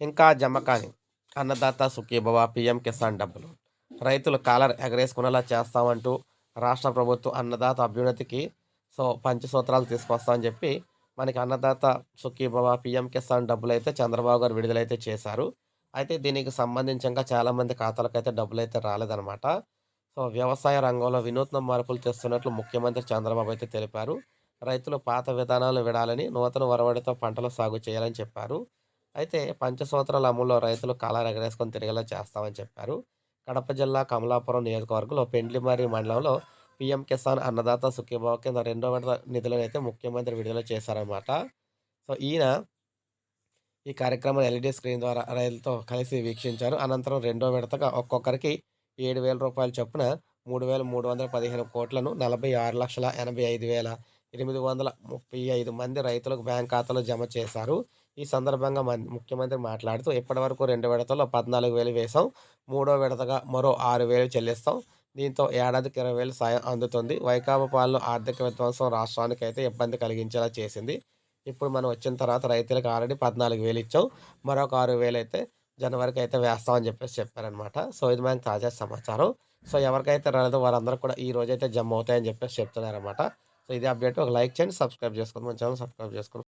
ఇంకా జమ కాని అన్నదాత సుఖీభవ పిఎం కిసాన్ డబ్బులు. రైతులు కాలర్ ఎగరేసుకునేలా చేస్తామంటూ రాష్ట్ర ప్రభుత్వం అన్నదాత అభ్యున్నతికి సో పంచసూత్రాలు తీసుకొస్తామని చెప్పి మనకి అన్నదాత సుఖీభవ పిఎం కిసాన్ డబ్బులు అయితే చంద్రబాబు గారు విడుదలైతే చేశారు. అయితే దీనికి సంబంధించంగా చాలామంది ఖాతాలకు అయితే డబ్బులు అయితే రాలేదన్నమాట. సో వ్యవసాయ రంగంలో వినూత్న మార్పులు తెస్తున్నట్లు ముఖ్యమంత్రి చంద్రబాబు అయితే తెలిపారు. రైతులు పాత విధానాలు విడాలని నూతన వరవడితో పంటలు సాగు చేయాలని చెప్పారు. అయితే పంచసూత్రాల అమలులో రైతులు కాలాలు ఎగరేసుకొని తిరిగేలా చేస్తామని చెప్పారు. కడప జిల్లా కమలాపురం నియోజకవర్గంలో పెండ్లిమారి మండలంలో పీఎం కిసాన్ అన్నదాత సుఖీభావ కింద రెండో విడత నిధులను అయితే ముఖ్యమంత్రి విడుదల చేశారన్నమాట. సో ఈయన ఈ కార్యక్రమం ఎల్ఈడి స్క్రీన్ ద్వారా రైతులతో కలిసి వీక్షించారు. అనంతరం రెండో విడతగా ఒక్కొక్కరికి ఏడు వేల రూపాయల చొప్పున మూడు వేల మూడు వందల పదిహేను కోట్లను నలభై ఆరు లక్షల ఎనభై ఐదు వేల ఎనిమిది వందల ముప్పై ఐదు మంది రైతులకు బ్యాంక్ ఖాతాలో జమ చేశారు. ఈ సందర్భంగా ముఖ్యమంత్రి మాట్లాడుతూ ఇప్పటివరకు రెండు విడతల్లో పద్నాలుగు వేలు వేసాం మూడో విడతగా మరో ఆరు వేలు చెల్లిస్తాం. దీంతో ఏడాదికి ఇరవై వేలు సాయం అందుతుంది. వైకాపా పాలన ఆర్థిక విధ్వంసం రాష్ట్రానికి అయితే ఇబ్బంది కలిగించేలా చేసింది. ఇప్పుడు మనం వచ్చిన తర్వాత రైతులకు ఆల్రెడీ పద్నాలుగు వేలు ఇచ్చాం. మరొక ఆరు వేలు అయితే జనవరికి అయితే వేస్తామని చెప్పేసి చెప్పారనమాట సో ఇది మనకి తాజా సమాచారం. సో ఎవరికైతే రాలేదో వారందరూ కూడా ఈ రోజు అయితే జమ అవుతాయని చెప్పేసి చెప్తున్నారన్నమాట. సో ఇది అప్డేట్. ఒక లైక్ చేయండి సబ్స్క్రైబ్ చేసుకోండి. మన ఛానల్ సబ్స్క్రైబ్ చేసుకోండి.